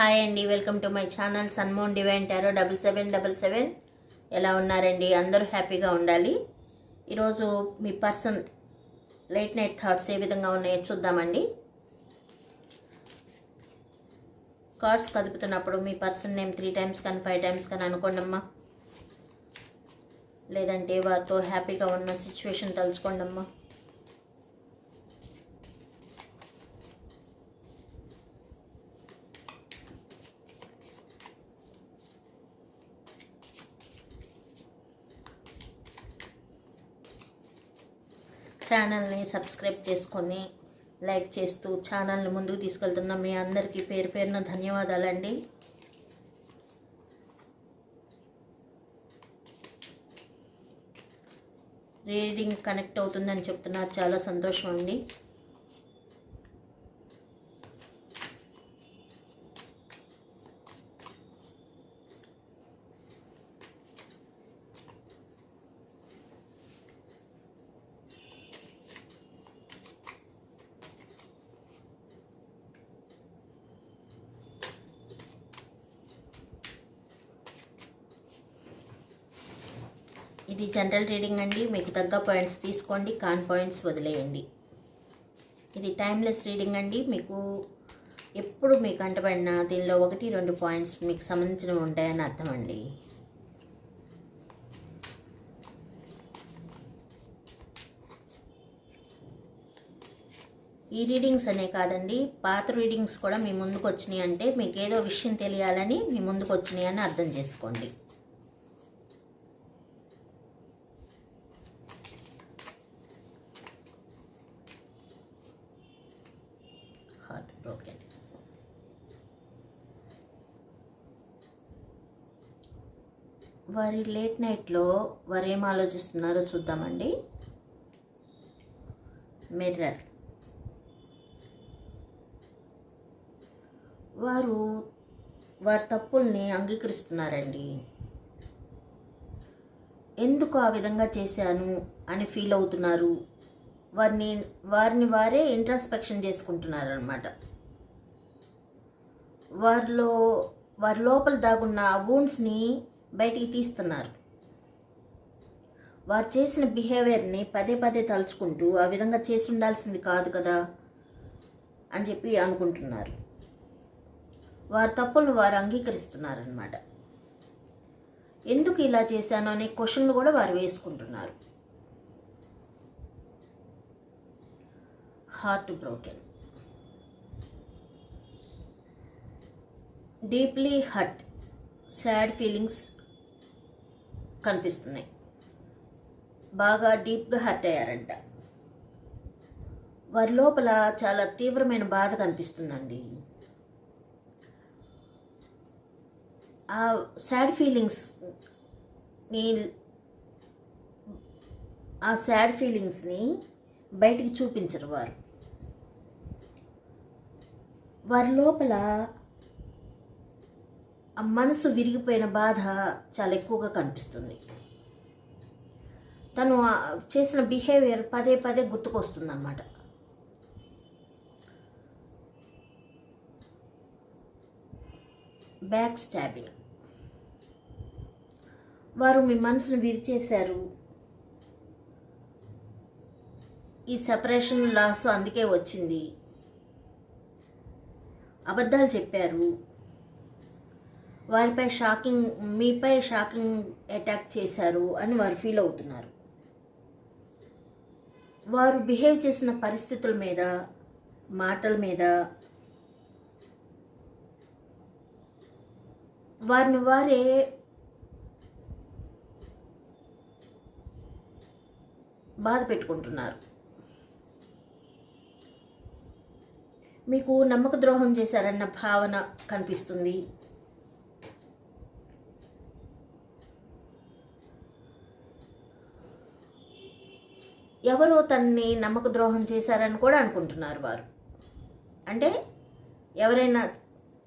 Hi అండి welcome to my channel Sanmon divine tarot double seven double seven. ఎలా ఉన్నారండి? అందరూ హ్యాపీగా ఉండాలి. ఈరోజు మీ పర్సన్ లేట్ నైట్ థాట్స్ ఏ విధంగా ఉన్నాయో చూద్దామండి. కార్డ్స్ కదుపుతున్నప్పుడు మీ పర్సన్ నేమ్ త్రీ టైమ్స్ కానీ ఫైవ్ టైమ్స్ కానీ అనుకోండమ్మా. లేదంటే వారితో హ్యాపీగా ఉన్న సిచ్యువేషన్ తలుచుకోండమ్మా. ఛానల్ని సబ్స్క్రైబ్ చేసుకొని లైక్ చేస్తూ ఛానల్ని ముందుకు తీసుకెళ్తున్న మీ అందరికీ పేరు పేరున ధన్యవాదాలండి. రీడింగ్ కనెక్ట్ అవుతుందని చెప్తున్నారు. చాలా సంతోషం అండి. ఇది జనరల్ రీడింగ్ అండి. మీకు తగ్గ పాయింట్స్ తీసుకోండి. కాన్ పాయింట్స్ వదిలేయండి. ఇది టైమ్లెస్ రీడింగ్ అండి. మీకు ఎప్పుడు మీకు అంటబడిన దీనిలో ఒకటి రెండు పాయింట్స్ మీకు సంబంధించినవి ఉంటాయని అర్థం అండి ఈ రీడింగ్స్ అనే కాదండి. పాత రీడింగ్స్ కూడా మీ ముందుకు వచ్చినాయి అంటే మీకు ఏదో విషయం తెలియాలని మీ ముందుకు వచ్చినాయి అని అర్థం చేసుకోండి. హార్ట్ బ్రోకెన్ వారి లేట్ నైట్లో వారు ఏం ఆలోచిస్తున్నారో చూద్దామండి. మిర్రర్ వారు వారి తప్పుల్ని అంగీకరిస్తున్నారండి. ఎందుకు ఆ విధంగా చేశాను అని ఫీల్ అవుతున్నారు? వారిని వారిని వారే ఇంట్రాస్పెక్షన్ చేసుకుంటున్నారు అనమాట వారిలో వారి లోపల దాగున్న వూండ్స్ని బయటికి తీస్తున్నారు. వారు చేసిన బిహేవియర్ని పదే పదే తలుచుకుంటూ ఆ విధంగా చేసి ఉండాల్సింది కాదు కదా అని చెప్పి అనుకుంటున్నారు. వారి తప్పులను వారు అంగీకరిస్తున్నారనమాట ఎందుకు ఇలా చేశాను అనే క్వశ్చన్లు కూడా వారు వేసుకుంటున్నారు. Heart broken. Deeply hurt sad feelings కనిపిస్తున్నాయి. బాగా డీప్గా హర్ట్ అయ్యారంట. వారి లోపల చాలా తీవ్రమైన బాధ కనిపిస్తుందండి. ఆ సాడ్ ఫీలింగ్స్ని ఆ సాడ్ ఫీలింగ్స్ని బయటికి చూపించరు వారు. వారి లోపల ఆ మనసు విరిగిపోయిన బాధ చాలా ఎక్కువగా కనిపిస్తుంది. తను చేసిన బిహేవియర్ పదే పదే గుర్తుకొస్తుంది అన్నమాట బ్యాక్ స్టాబింగ్. వారు మీ మనసును విరిచేశారు. ఈ సెపరేషన్ లాస్ అందుకే వచ్చింది. అబద్ధాలు చెప్పారు. వారిపై షాకింగ్ మీపై షాకింగ్ అటాక్ చేశారు అని వారు ఫీల్ అవుతున్నారు. వారు బిహేవ్ చేసిన పరిస్థితుల మీద మాటల మీద వారిని వారే బాధ పెట్టుకుంటున్నారు. మీకు నమ్మక ద్రోహం చేశారన్న భావన కనిపిస్తుంది. ఎవరో తన్ని నమ్మక ద్రోహం చేశారని కూడా అనుకుంటున్నారు వారు. అంటే ఎవరైనా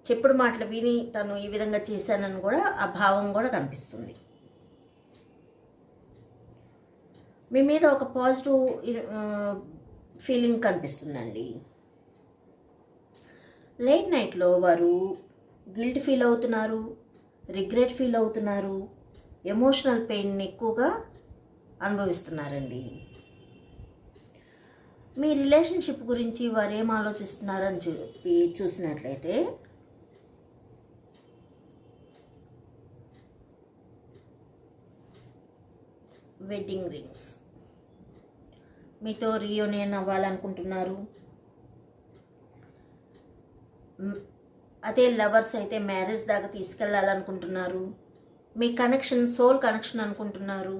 చెప్పుడు మాటలు విని తను ఈ విధంగా చేశానని కూడా ఆ భావం కూడా కనిపిస్తుంది. మీ మీద ఒక పాజిటివ్ ఫీలింగ్ కనిపిస్తుందండి. లేట్ నైట్లో వారు గిల్ట్ ఫీల్ అవుతున్నారు రిగ్రెట్ ఫీల్ అవుతున్నారు ఎమోషనల్ పెయిన్ని ఎక్కువగా అనుభవిస్తున్నారండి. మీ రిలేషన్షిప్ గురించి వారు ఏం ఆలోచిస్తున్నారని చెప్పి చూసినట్లయితే వెడ్డింగ్ రింగ్స్ మీతో రీయూనియన్ అవ్వాలనుకుంటున్నారు. అదే లవర్స్ అయితే మ్యారేజ్ దాకా తీసుకెళ్ళాలనుకుంటున్నారు మీ కనెక్షన్ సోల్ కనెక్షన్ అనుకుంటున్నారు.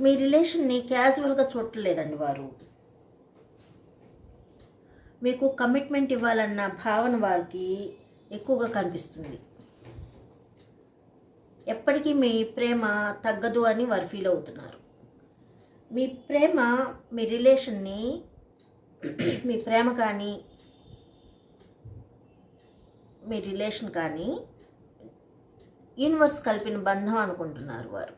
మీ రిలేషన్ని క్యాజువల్గా చూడలేదండి వారు. మీకు కమిట్మెంట్ ఇవ్వాలన్న భావన వారికి ఎక్కువగా కనిపిస్తుంది. ఎప్పటికీ మీ ప్రేమ తగ్గదు అని వారు ఫీల్ అవుతున్నారు. మీ ప్రేమ మీ రిలేషన్ని మీ ప్రేమ కానీ మీ రిలేషన్ కానీ యూనివర్స్ కలిపిన బంధం అనుకుంటున్నారు వారు.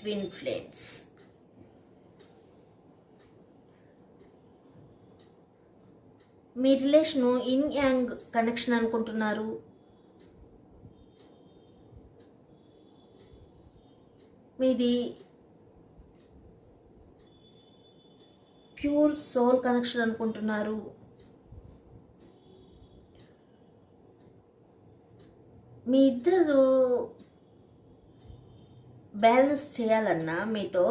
Twin flames. మీ రిలేషను ఇన్ యాంగ్ కనెక్షన్ అనుకుంటున్నారు? మీది ప్యూర్ సోల్ కనెక్షన్ అనుకుంటున్నారు. మీ ఇద్దరు బ్యాలెన్స్ చేయాలన్నా మీతో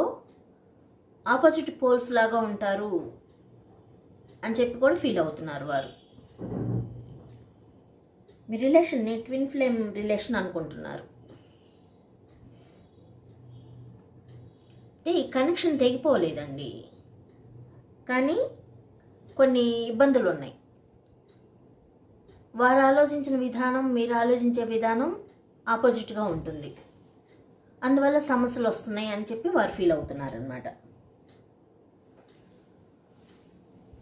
ఆపోజిట్ పోల్స్ లాగా ఉంటారు. అని చెప్పి కూడా ఫీల్ అవుతున్నారు వారు. మీ రిలేషన్ని ట్విన్ ఫ్లేమ్ రిలేషన్ అనుకుంటున్నారు. ఈ కనెక్షన్ తెగిపోలేదండి. కానీ కొన్ని ఇబ్బందులు ఉన్నాయి. వారు ఆలోచించిన విధానం మీరు ఆలోచించే విధానం ఆపోజిట్గా ఉంటుంది. అందువల్ల సమస్యలు వస్తున్నాయి అని చెప్పి వారు ఫీల్ అవుతున్నారనమాట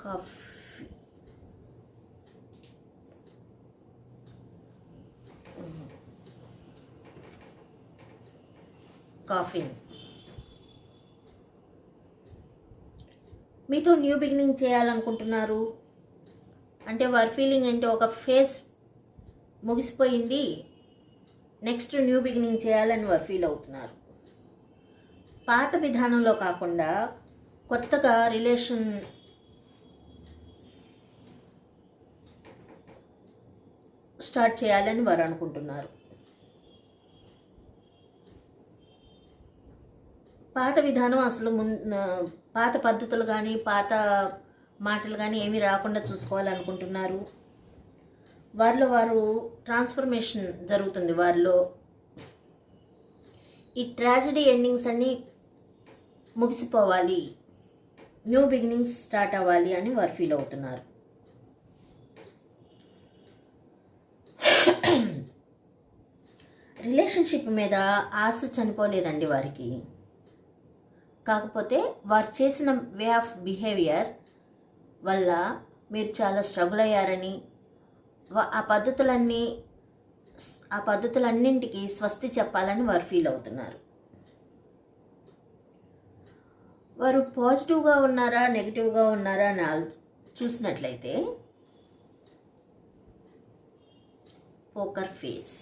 కాఫీ కాఫీ మీతో న్యూ బిగినింగ్ చేయాలనుకుంటున్నారు. అంటే వారి ఫీలింగ్ అంటే ఒక ఫేస్ ముగిసిపోయింది. నెక్స్ట్ న్యూ బిగినింగ్ చేయాలని వారు ఫీల్ అవుతున్నారు. పాత విధానంలో కాకుండా కొత్తగా రిలేషన్ స్టార్ట్ చేయాలని వారు అనుకుంటున్నారు. పాత విధానం అసలు మున్ పాత పద్ధతులు కానీ పాత మాటలు కానీ ఏమీ రాకుండా చూసుకోవాలనుకుంటున్నారు. వారిలో వారు ట్రాన్స్ఫర్మేషన్ జరుగుతుంది వారిలో. ఈ ట్రాజడీ ఎండింగ్స్ అన్నీ ముగిసిపోవాలి. న్యూ బిగినింగ్స్ స్టార్ట్ అవ్వాలి అని వారు ఫీల్ అవుతున్నారు. రిలేషన్షిప్ మీద ఆశ చనిపోలేదండి వారికి. కాకపోతే వారు చేసిన వే ఆఫ్ బిహేవియర్ వల్ల మీరు చాలా స్ట్రగుల్ అయ్యారని ఆ పద్ధతులన్నీ ఆ పద్ధతులన్నింటికి స్వస్తి చెప్పాలని వారు ఫీల్ అవుతున్నారు. వారు పాజిటివ్గా ఉన్నారా నెగిటివ్గా ఉన్నారా అని చూసినట్లయితే పోకర్ ఫేస్.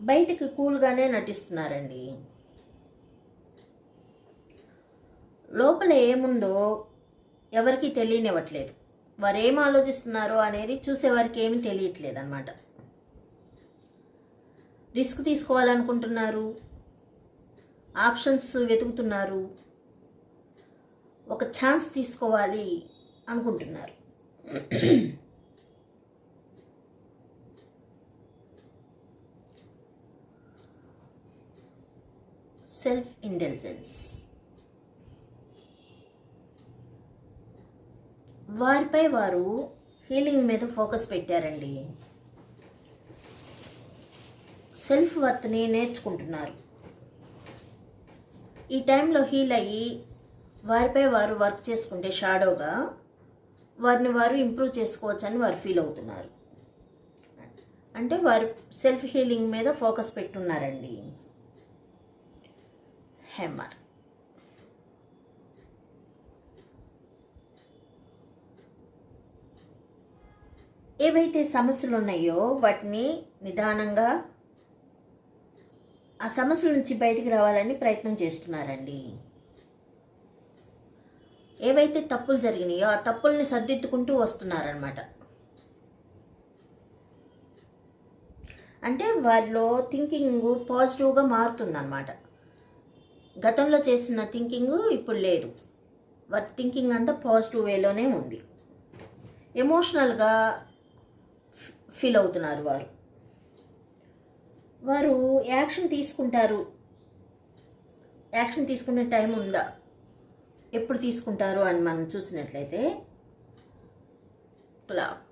బయటికి కూల్గానే నటిస్తున్నారండి. లోపల ఏముందో ఎవరికి తెలియనివ్వట్లేదు. వారు ఏం ఆలోచిస్తున్నారో అనేది చూసేవారికి ఏమీ తెలియట్లేదు అనమాట రిస్క్ తీసుకోవాలనుకుంటున్నారు. ఆప్షన్స్ వెతుకుతున్నారు. ఒక ఛాన్స్ తీసుకోవాలి అనుకుంటున్నారు. సెల్ఫ్ ఇంటెలిజెన్స్ వారిపై వారు హీలింగ్ మీద ఫోకస్ పెట్టారండి. సెల్ఫ్ వర్త్ని నేర్చుకుంటున్నారు. ఈ టైంలో హీల్ అయ్యి వారిపై వారు వర్క్ చేసుకుంటే షాడోగా వారిని వారు ఇంప్రూవ్ చేసుకోవచ్చని వారు ఫీల్ అవుతున్నారు. అంటే వారు సెల్ఫ్ హీలింగ్ మీద ఫోకస్ పెట్టున్నారండి. హెమ్మర్ ఏవైతే సమస్యలు ఉన్నాయో వాటిని నిదానంగా ఆ సమస్యల నుంచి బయటికి రావాలని ప్రయత్నం చేస్తున్నారండి. ఏవైతే తప్పులు జరిగినాయో ఆ తప్పుల్ని సర్దిద్దుకుంటూ వస్తున్నారనమాట అంటే వారిలో థింకింగ్ పాజిటివ్గా మారుతుందన్నమాట. గతంలో చేసిన థింకింగ్ ఇప్పుడు లేదు. వారి థింకింగ్ అంతా పాజిటివ్ వేలోనే ఉంది. ఎమోషనల్గా ఫీల్ అవుతున్నారు వారు. వారు యాక్షన్ తీసుకుంటారు. యాక్షన్ తీసుకునే టైం ఉందా? ఎప్పుడు తీసుకుంటారు అని మనం చూసినట్లయితే క్లాక్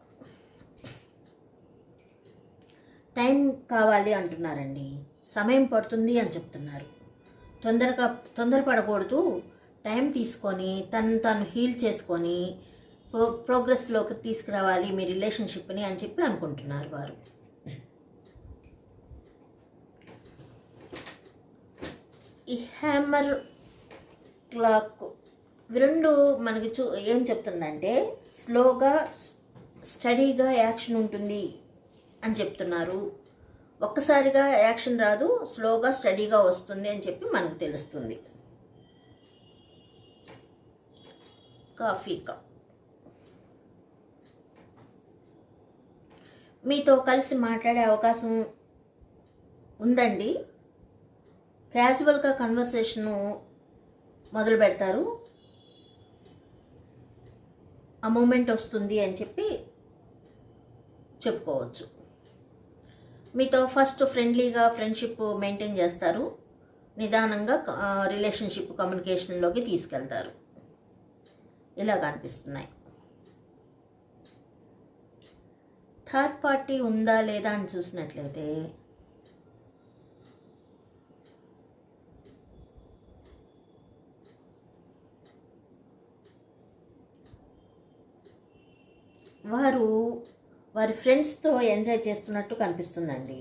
టైం కావాలి అంటున్నారండి. సమయం పడుతుంది అని చెప్తున్నారు. తొందరగా తొందరపడకూడదు. టైం తీసుకొని తను తను హీల్ చేసుకొని ప్రో ప్రోగ్రెస్లోకి తీసుకురావాలి మీ రిలేషన్షిప్ని అని చెప్పి అనుకుంటున్నారు వారు. ఈ హ్యామర్ క్లాక్ రెండు మనకి చూ ఏం చెప్తుందంటే స్లోగా స్టడీగా యాక్షన్ ఉంటుంది అని చెప్తున్నారు. ఒక్కసారిగా యాక్షన్ రాదు స్లోగా స్టడీగా వస్తుంది అని చెప్పి మనకు తెలుస్తుంది. Coffee cup. మీతో కలిసి మాట్లాడే అవకాశం ఉందండి. క్యాజువల్గా కన్వర్సేషను మొదలు పెడతారు. ఆ మూమెంట్ వస్తుంది అని చెప్పి చెప్పుకోవచ్చు. మీతో ఫస్ట్ ఫ్రెండ్లీగా ఫ్రెండ్షిప్ మెయింటైన్ చేస్తారు. నిదానంగా రిలేషన్షిప్ కమ్యూనికేషన్లోకి తీసుకెళ్తారు. ఇలా కనిపిస్తున్నాయి థర్డ్ పార్టీ ఉందా లేదా అని చూసినట్లయితే వారు వారి ఫ్రెండ్స్తో ఎంజాయ్ చేస్తున్నట్టు కనిపిస్తుందండి.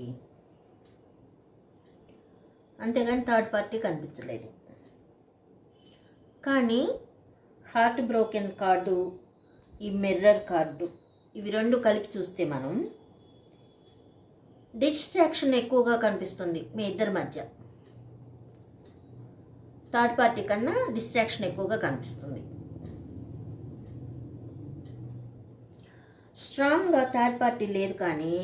అంతేగాని థర్డ్ పార్టీ కనిపించలేదు. కానీ హార్ట్ బ్రోకెన్ కార్డు ఈ మిర్రర్ కార్డు ఇవి రెండు కలిపి చూస్తే మనం డిస్ట్రాక్షన్ ఎక్కువగా కనిపిస్తుంది మీ ఇద్దరి మధ్య. థర్డ్ పార్టీ కన్నా డిస్ట్రాక్షన్ ఎక్కువగా కనిపిస్తుంది. స్ట్రాంగ్గా థర్డ్ పార్టీ లేదు కానీ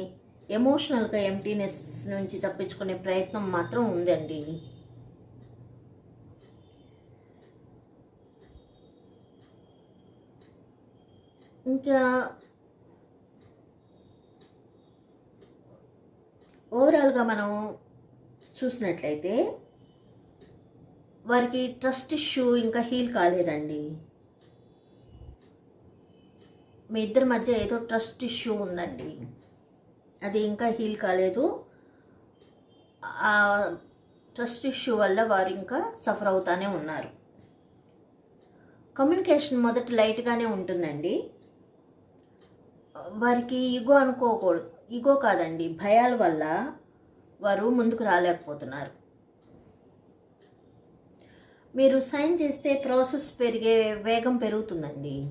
ఎమోషనల్గా ఎంటీనెస్ నుంచి తప్పించుకునే ప్రయత్నం మాత్రం ఉందండి. ఇంకా ఓవరాల్గా మనం చూసినట్లయితే వారికి ట్రస్ట్ ఇష్యూ ఇంకా హీల్ కాలేదండి. మీ ఇద్దరి మధ్య ఏదో ట్రస్ట్ ఇష్యూ ఉందండి. అది ఇంకా హీల్ కాలేదు. ఆ ట్రస్ట్ ఇష్యూ వల్ల వారు ఇంకా సఫర్ అవుతానే ఉన్నారు. కమ్యూనికేషన్ మొదట లైట్గానే ఉంటుందండి. వారికి ఈగో అనుకోకూడదు. ఈగో కాదండి. భయాల వల్ల వారు ముందుకు రాలేకపోతున్నారు. మీరు సైన్ చేస్తే ప్రాసెస్ పెరిగే వేగం పెరుగుతుందండి.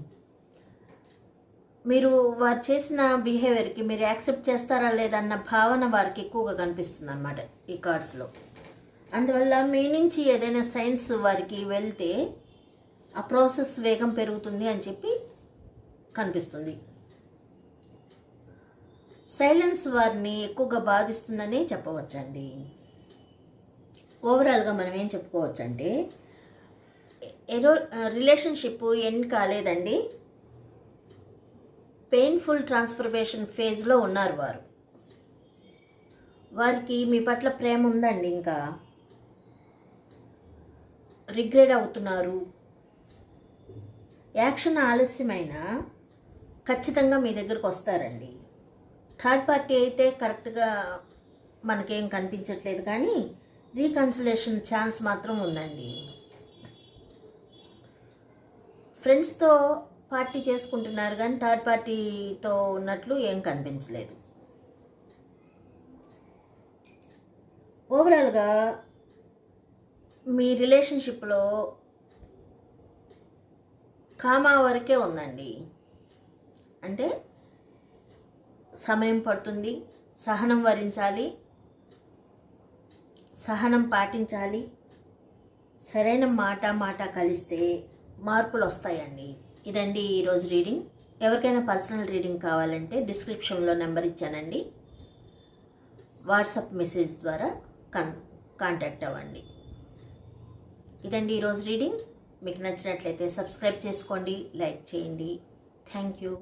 మీరు వారు చేసిన బిహేవియర్కి మీరు యాక్సెప్ట్ చేస్తారా లేదన్న భావన వారికి ఎక్కువగా కనిపిస్తుంది అన్నమాట ఈ కార్డ్స్లో. అందువల్ల మీ నుంచి ఏదైనా సైన్స్ వారికి వెళ్తే ఆ ప్రాసెస్ వేగం పెరుగుతుంది అని చెప్పి కనిపిస్తుంది. సైలెన్స్ వారిని ఎక్కువగా బాధిస్తుందని చెప్పవచ్చండి. ఓవరాల్గా మనం ఏం చెప్పుకోవచ్చంటే ఎరో రిలేషన్షిప్ ఎండ్ కాలేదండి. పెయిన్ఫుల్ ట్రాన్స్ఫర్మేషన్ ఫేజ్లో ఉన్నారు వారు. వారికి మీ పట్ల ప్రేమ ఉందండి ఇంకా. రిగ్రెట్ అవుతున్నారు. యాక్షన్ ఆలస్యమైన ఖచ్చితంగా మీ దగ్గరకు వస్తారండి. థర్డ్ పార్టీ అయితే కరెక్ట్గా మనకేం కనిపించట్లేదు కానీ రీకన్సిలేషన్ ఛాన్స్ మాత్రం ఉందండి. ఫ్రెండ్స్తో పార్టీ చేసుకుంటున్నారు కానీ థర్డ్ పార్టీతో ఉన్నట్లు ఏం కనిపించలేదు. ఓవరాల్గా మీ రిలేషన్షిప్లో కామా వరకే ఉందండి. అంటే సమయం పడుతుంది సహనం వరించాలి సహనం పాటించాలి సరైన మాట మాట కలిస్తే మార్పులు వస్తాయండి. ఇదండి ఈరోజు రీడింగ్. ఎవరికైనా పర్సనల్ రీడింగ్ కావాలంటే డిస్క్రిప్షన్లో నెంబర్ ఇచ్చానండి. వాట్సాప్ మెసేజ్ ద్వారా కన్ కాంటాక్ట్ అవ్వండి. ఇదండి ఈరోజు రీడింగ్. మీకు నచ్చినట్లయితే సబ్స్క్రైబ్ చేసుకోండి లైక్ చేయండి. Thank you.